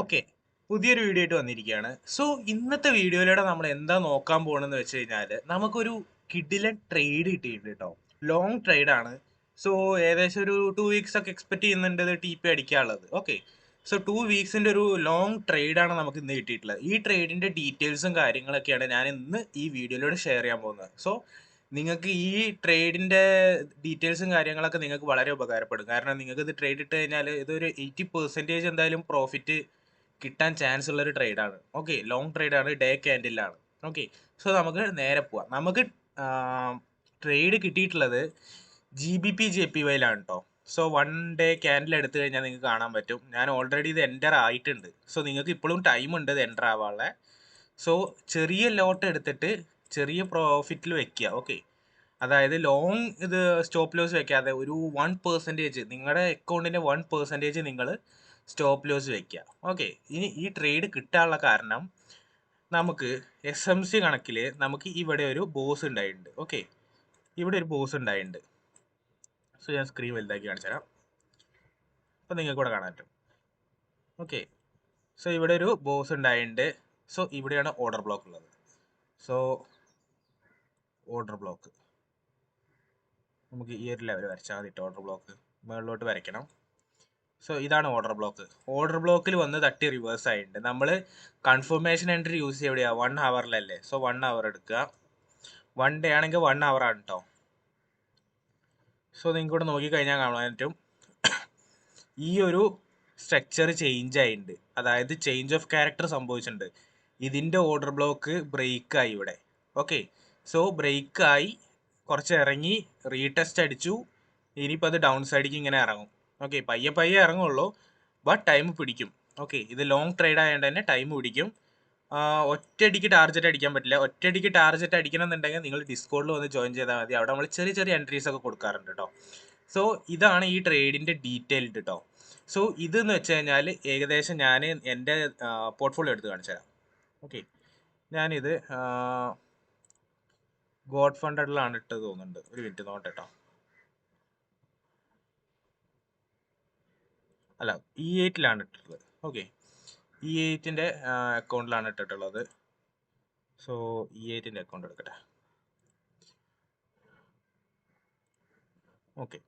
Okay. പുതിയൊരു video ആയിട്ട് വന്നിരിക്കുകയാണ്. സോ ഇന്നത്തെ വീഡിയോയിലൂടെ നമ്മൾ എന്താ നോക്കാൻ പോകണമെന്ന് വെച്ച് കഴിഞ്ഞാൽ നമുക്കൊരു കിഡിലൻ ട്രേഡ് കിട്ടിയിട്ടുണ്ട് കേട്ടോ. ലോങ് ട്രേഡ് ആണ്. സോ ഏകദേശം ഒരു ടു വീക്സ് ഒക്കെ എക്സ്പെക്ട് ചെയ്യുന്നുണ്ട് ടി പി അടിക്കാനുള്ളത്. ഓക്കെ. സോ ടു വീക്സിന്റെ ഒരു ലോങ് ട്രേഡാണ് നമുക്ക് ഇന്ന് കിട്ടിയിട്ടുള്ളത്. ഈ ട്രേഡിന്റെ ഡീറ്റെയിൽസും കാര്യങ്ങളൊക്കെയാണ് ഞാൻ ഇന്ന് ഈ വീഡിയോയിലൂടെ ഷെയർ ചെയ്യാൻ പോകുന്നത്. സോ നിങ്ങൾക്ക് ഈ ട്രേഡിന്റെ ഡീറ്റെയിൽസും കാര്യങ്ങളൊക്കെ നിങ്ങൾക്ക് വളരെ ഉപകാരപ്പെടും. കാരണം നിങ്ങൾക്ക് ഇത് ട്രേഡ് ഇട്ട് കഴിഞ്ഞാൽ ഇതൊരു എയ്റ്റി പെർസെന്റേജ് എന്തായാലും പ്രോഫിറ്റ് കിട്ടാൻ ചാൻസ് ഉള്ള ഒരു ട്രേഡാണ് ഓക്കെ ലോങ് ട്രേഡാണ് ഡേ ക്യാൻഡിലാണ് ഓക്കെ സോ നമുക്ക് നേരെ പോവാം. നമുക്ക് ട്രേഡ് കിട്ടിയിട്ടുള്ളത് G B P J P വൈയിലാണ് കേട്ടോ സോ വൺ ഡേ ക്യാൻഡിൽ എടുത്തു കഴിഞ്ഞാൽ നിങ്ങൾക്ക് കാണാൻ പറ്റും. ഞാൻ ഓൾറെഡി ഇത് എന്റർ ആയിട്ടുണ്ട്. സോ നിങ്ങൾക്ക് ഇപ്പോഴും ടൈം ഉണ്ട് ഇത് എന്റർ ആവാനുള്ള. സോ ചെറിയ ലോട്ട് എടുത്തിട്ട് ചെറിയ പ്രോഫിറ്റിൽ വെക്കുക. ഓക്കെ അതായത് ലോങ് ഇത് സ്റ്റോപ്പ് ലോസ് വെക്കാതെ ഒരു വൺ പെർസെന്റേജ് നിങ്ങളുടെ അക്കൗണ്ടിന്റെ വൺ പെർസെന്റേജ് നിങ്ങൾ സ്റ്റോപ്പ് ലോസ് വെക്കുക ഓക്കെ ഇനി ഈ ട്രേഡ് കിട്ടാനുള്ള കാരണം നമുക്ക് എസ് എം സി കണക്കിൽ നമുക്ക് ഇവിടെ ഒരു ബോസ് ഉണ്ടായിട്ടുണ്ട്. ഓക്കെ ഇവിടെ ഒരു ബോസ് ഉണ്ടായിട്ടുണ്ട്. സോ ഞാൻ സ്ക്രീൻ വലുതാക്കി കാണിച്ചു തരാം. അപ്പോൾ നിങ്ങൾക്ക് കൂടെ കാണാൻ പറ്റും. ഓക്കെ സോ ഇവിടെ ഒരു ബോസ് ഉണ്ടായിട്ടുണ്ട്. സോ ഇവിടെയാണ് ഓർഡർ ബ്ലോക്ക് ഉള്ളത്. സോ ഓർഡർ ബ്ലോക്ക് നമുക്ക് ഈ ഒരു ലെവൽ വരച്ചാൽ മതി ഓർഡർ ബ്ലോക്ക് മുകളിലോട്ട് വരയ്ക്കണം. സോ ഇതാണ് ഓർഡർ ബ്ലോക്ക് ഓർഡർ ബ്ലോക്കിൽ വന്ന് തട്ടി റിവേഴ്സ് ആയിട്ടുണ്ട്. നമ്മൾ കൺഫർമേഷൻ എൻട്രി യൂസ് ചെയ്യുക എവിടെയാണ് വൺ ഹവറിലല്ലേ സോ വൺ ഹവർ എടുക്കുക. വൺ ഡേ ആണെങ്കിൽ വൺ ഹവർ ആണ് കേട്ടോ സോ നിങ്ങൾക്ക് ഇവിടെ നോക്കിക്കഴിഞ്ഞാൽ കാണാൻ പറ്റും. ഈ ഒരു സ്ട്രക്ചർ ചേഞ്ച് ആയിട്ടുണ്ട്. അതായത് ചേഞ്ച് ഓഫ് ക്യാരക്ടർ സംഭവിച്ചിട്ടുണ്ട്. ഇതിന്റെ ഓർഡർ ബ്ലോക്ക് ബ്രേക്ക് ആയി ഇവിടെ. ഓക്കെ സോ ബ്രേക്ക് ആയി. കുറച്ച് ഇറങ്ങി റീടെസ്റ്റ് അടിച്ചു. ഇനിയിപ്പോൾ അത് ഡൗൺ സൈഡിലേക്ക് ഇങ്ങനെ ഇറങ്ങും. ഓക്കെ പയ്യെ പയ്യെ ഇറങ്ങുള്ളൂ. ബട്ട് ടൈം പിടിക്കും. ഓക്കെ ഇത് ലോങ് ട്രേഡ് ആയതുകൊണ്ട് തന്നെ ടൈം പിടിക്കും. ഒറ്റയടിക്ക് ടാർജറ്റ് അടിക്കാൻ പറ്റില്ല. ഒറ്റയടിക്ക് ടാർജറ്റ് അടിക്കണം എന്നുണ്ടെങ്കിൽ നിങ്ങൾ ഡിസ്കോഡിൽ വന്ന് ജോയിൻ ചെയ്താൽ മതി. അവിടെ നമ്മൾ ചെറിയ ചെറിയ എൻട്രീസ് ഒക്കെ കൊടുക്കാറുണ്ട് കേട്ടോ സോ ഇതാണ് ഈ ട്രേഡിന്റെ ഡീറ്റെയിൽഡ് കേട്ടോ സോ ഇതെന്ന് വെച്ച് കഴിഞ്ഞാൽ ഏകദേശം ഞാൻ എന്റെ പോർട്ട്ഫോളിയോ എടുത്ത് കാണിച്ചു തരാം. ഓക്കെ ഞാനിത് ഗോഡ് ഫണ്ടഡിലാണ് ഇട്ട് തോന്നുന്നുണ്ട്. ഒരു മിനിറ്റ് നോട്ടെ അല്ല ഇ എയ്റ്റിലാണ് ഇട്ടിട്ടുള്ളത്. ഓക്കെ ഇ എയ്റ്റിന്റെ അക്കൗണ്ടിലാണ് ഇട്ടിട്ടുള്ളത്. സോ ഇ എയ്റ്റിന്റെ അക്കൗണ്ട് എടുക്കട്ടെ. ഓക്കെ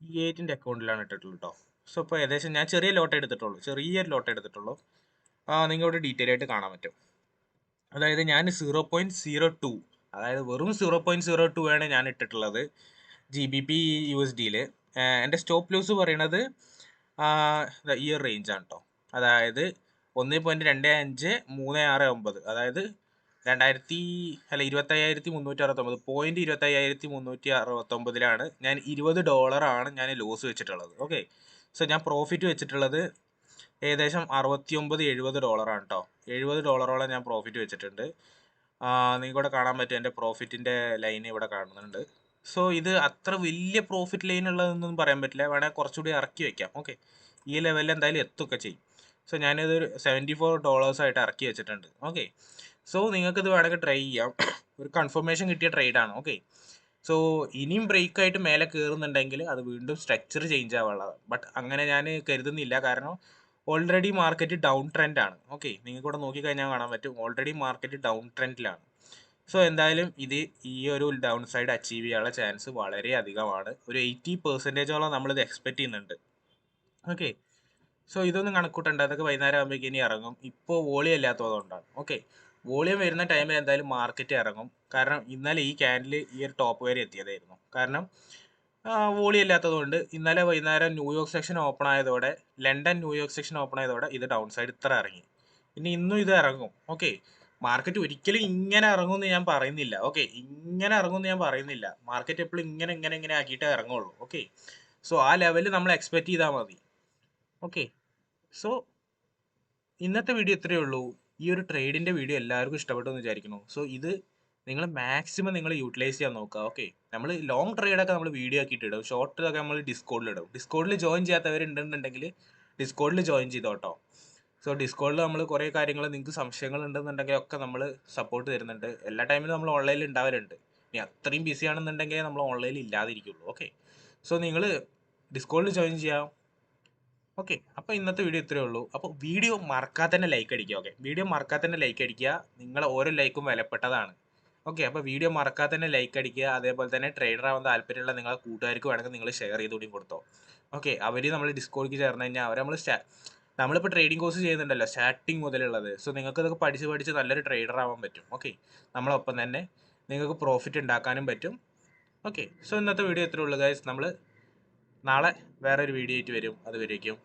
ഇ എയ്റ്റിന്റെ അക്കൗണ്ടിലാണ് ഇട്ടിട്ടുള്ളത് കേട്ടോ സോ ഇപ്പോൾ ഏകദേശം ഞാൻ ചെറിയ ലോട്ട് എടുത്തിട്ടുള്ളൂ. ചെറിയൊരു ലോട്ട് എടുത്തിട്ടുള്ളൂ. നിങ്ങളുടെ ഡീറ്റെയിൽ ആയിട്ട് കാണാൻ പറ്റും. അതായത് ഞാൻ സീറോ പോയിന്റ് സീറോ ടു അതായത് വെറും സീറോ പോയിന്റ് സീറോ ടു ആണ് ഞാൻ ഇട്ടിട്ടുള്ളത്. G B P U S ഡിയിൽ എന്റെ സ്റ്റോപ്പ് ലോസ് പറയണത് ഈ ഒരു റേഞ്ചാണ് കേട്ടോ അതായത് ഒന്ന് പോയിന്റ് രണ്ട് അഞ്ച് മൂന്ന് ആറ് ഒമ്പത്. അതായത് രണ്ടായിരത്തി അല്ല ഇരുപത്തയ്യായിരത്തി മുന്നൂറ്റി അറുപത്തൊമ്പത് പോയിന്റ് ഇരുപത്തയ്യായിരത്തി മുന്നൂറ്റി അറുപത്തൊമ്പതിലാണ് ഞാൻ ഇരുപത് ഡോളറാണ് ഞാൻ ലോസ് വെച്ചിട്ടുള്ളത്. ഓക്കെ സോ ഞാൻ പ്രോഫിറ്റ് വെച്ചിട്ടുള്ളത് ഏകദേശം അറുപത്തി ഒമ്പത് എഴുപത് ഡോളറാണ് കേട്ടോ എഴുപത് ഡോളറോളം ഞാൻ പ്രോഫിറ്റ് വെച്ചിട്ടുണ്ട്. നിങ്ങൾക്കൂടെ കാണാൻ പറ്റും എന്റെ പ്രോഫിറ്റിന്റെ ലൈൻ ഇവിടെ കാണുന്നുണ്ട്. സോ ഇത് അത്ര വലിയ പ്രോഫിറ്റ് ലൈൻ ഉള്ളതെന്നൊന്നും പറയാൻ പറ്റില്ല. വേണമെങ്കിൽ കുറച്ചുകൂടി ഇറക്കി വെക്കാം. ഓക്കെ ഈ ലെവലിൽ എന്തായാലും എത്തുകയൊക്കെ ചെയ്യും. സോ ഞാനിതൊരു സെവന്റി ഫോർ ഡോളേഴ്സായിട്ട് ഇറക്കി വെച്ചിട്ടുണ്ട്. ഓക്കെ സോ നിങ്ങൾക്കിത് വേണമെങ്കിൽ ട്രൈ ചെയ്യാം. ഒരു കൺഫർമേഷൻ കിട്ടിയ ട്രേഡാണ് ഓക്കെ സോ ഇനിയും ബ്രേക്കായിട്ട് മേലെ കയറുന്നുണ്ടെങ്കിൽ അത് വീണ്ടും സ്ട്രക്ചർ ചേഞ്ച് ആവാനുള്ളതാണ് ബട്ട് അങ്ങനെ ഞാൻ കരുതുന്നില്ല. കാരണം ഓൾറെഡി മാർക്കറ്റ് ഡൗൺ ട്രെൻഡാണ് ഓക്കെ നിങ്ങൾക്കിവിടെ നോക്കിക്കഴിഞ്ഞാൽ കാണാൻ പറ്റും. ഓൾറെഡി മാർക്കറ്റ് ഡൗൺ ട്രെൻഡിലാണ് സോ എന്തായാലും ഇത് ഈ ഒരു ഡൗൺ സൈഡ് അച്ചീവ് ചെയ്യാനുള്ള ചാൻസ് വളരെ അധികമാണ്. ഒരു എയ്റ്റി പെർസെന്റേജോളം നമ്മളിത് എക്സ്പെക്ട് ചെയ്യുന്നുണ്ട്. ഓക്കെ സോ ഇതൊന്നും കണക്കൂട്ടണ്ട. അതൊക്കെ വൈകുന്നേരം ആകുമ്പോഴേക്കും ഇനി ഇറങ്ങും. ഇപ്പോൾ വോളിയം ഇല്ലാത്തതുകൊണ്ടാണ് ഓക്കെ വോളിയം വരുന്ന ടൈമിൽ എന്തായാലും മാർക്കറ്റ് ഇറങ്ങും. കാരണം ഇന്നലെ ഈ ക്യാൻഡിൽ ഈ ഒരു ടോപ്പ് വരെ എത്തിയതായിരുന്നു. കാരണം വോളി ഇല്ലാത്തതുകൊണ്ട് ഇന്നലെ വൈകുന്നേരം New York section open ആയതോടെ London New York section open ആയതോടെ ഇത് ഡൗൺ സൈഡ് ഇത്ര ഇറങ്ങി. ഇനി ഇന്നും ഇത് ഇറങ്ങും. ഓക്കെ മാർക്കറ്റ് ഒരിക്കലും ഇങ്ങനെ ഇറങ്ങുമെന്ന് ഞാൻ പറയുന്നില്ല. ഓക്കെ ഇങ്ങനെ ഇറങ്ങുമെന്ന് ഞാൻ പറയുന്നില്ല. മാർക്കറ്റ് എപ്പോഴും ഇങ്ങനെ ഇങ്ങനെ ഇങ്ങനെ ആക്കിയിട്ടേ ഇറങ്ങുള്ളൂ. ഓക്കെ സോ ആ ലെവലിൽ നമ്മൾ എക്സ്പെക്ട് ചെയ്താൽ മതി. ഓക്കെ സോ ഇന്നത്തെ വീഡിയോ ഇത്രയേ ഉള്ളൂ. ഈ ഒരു ട്രേഡിന്റെ വീഡിയോ എല്ലാവർക്കും ഇഷ്ടപ്പെട്ടു എന്ന് വിചാരിക്കുന്നു. സോ ഇത് നിങ്ങൾ മാക്സിമം നിങ്ങൾ യൂട്ടിലൈസ് ചെയ്യാൻ നോക്കുക. ഓക്കെ നമ്മൾ ലോങ് ട്രേഡൊക്കെ നമ്മൾ വീഡിയോ ആക്കിയിട്ട് ഇടും. ഷോർട്ടൊക്കെ നമ്മൾ ഡിസ്കോഡിൽ ഇടും. ഡിസ്കോഡിൽ ജോയിൻ ചെയ്യാത്തവരുണ്ടെന്നുണ്ടെങ്കിൽ ഡിസ്കോഡിൽ ജോയിൻ ചെയ്തോട്ടോ. സോ ഡിസ്കോഡിൽ നമ്മൾ കുറേ കാര്യങ്ങൾ നിങ്ങൾക്ക് സംശയങ്ങൾ ഉണ്ടെന്നുണ്ടെങ്കിൽ ഒക്കെ നമ്മൾ സപ്പോർട്ട് തരുന്നുണ്ട്. എല്ലാ ടൈമിലും നമ്മൾ ഓൺലൈനിൽ ഉണ്ടാവലുണ്ട് ഇനി അത്രയും ബിസി ആണെന്നുണ്ടെങ്കിൽ നമ്മൾ ഓൺലൈനിൽ ഇല്ലാതിരിക്കുള്ളൂ. ഓക്കെ സോ നിങ്ങൾ ഡിസ്കോഡിൽ ജോയിൻ ചെയ്യാം. ഓക്കെ അപ്പോൾ ഇന്നത്തെ വീഡിയോ ഇത്രയേ ഉള്ളൂ. അപ്പോൾ വീഡിയോ മറക്കാതെ തന്നെ ലൈക്ക് അടിക്കുക. ഓക്കെ വീഡിയോ മറക്കാതെ തന്നെ ലൈക്ക് അടിക്കുക. നിങ്ങളെ ഓരോ ലൈക്കും വിലപ്പെട്ടതാണ്. ഓക്കെ അപ്പോൾ വീഡിയോ മറക്കാതെ തന്നെ ലൈക്ക് അടിക്കുക. അതേപോലെ തന്നെ ട്രേഡർ ആവാൻ താല്പര്യമുള്ള നിങ്ങളെ കൂട്ടുകാർക്ക് വേണമെങ്കിൽ നിങ്ങൾ ഷെയർ ചെയ്തുകൂടി കൊടുത്തോ. ഓക്കെ അവർ നമ്മൾ ഡിസ്കോഡിക്ക് ചേർന്ന് കഴിഞ്ഞാൽ അവർ നമ്മൾ നമ്മളിപ്പോൾ ട്രേഡിംഗ് കോഴ്സ് ചെയ്യുന്നുണ്ടല്ലോ സ്റ്റാർട്ടിങ് മുതലുള്ളത്. സോ നിങ്ങൾക്ക് ഇതൊക്കെ പഠിച്ച് പഠിച്ച് നല്ലൊരു ട്രേഡർ ആവാൻ പറ്റും. ഓക്കെ നമ്മളൊപ്പം തന്നെ നിങ്ങൾക്ക് പ്രോഫിറ്റ് ഉണ്ടാക്കാനും പറ്റും. ഓക്കെ സോ ഇന്നത്തെ വീഡിയോ ഇത്രേ ഉള്ളൂ ഗൈസ് നമ്മൾ നാളെ വേറൊരു വീഡിയോ ആയിട്ട് വരും. അതുവരേക്കും.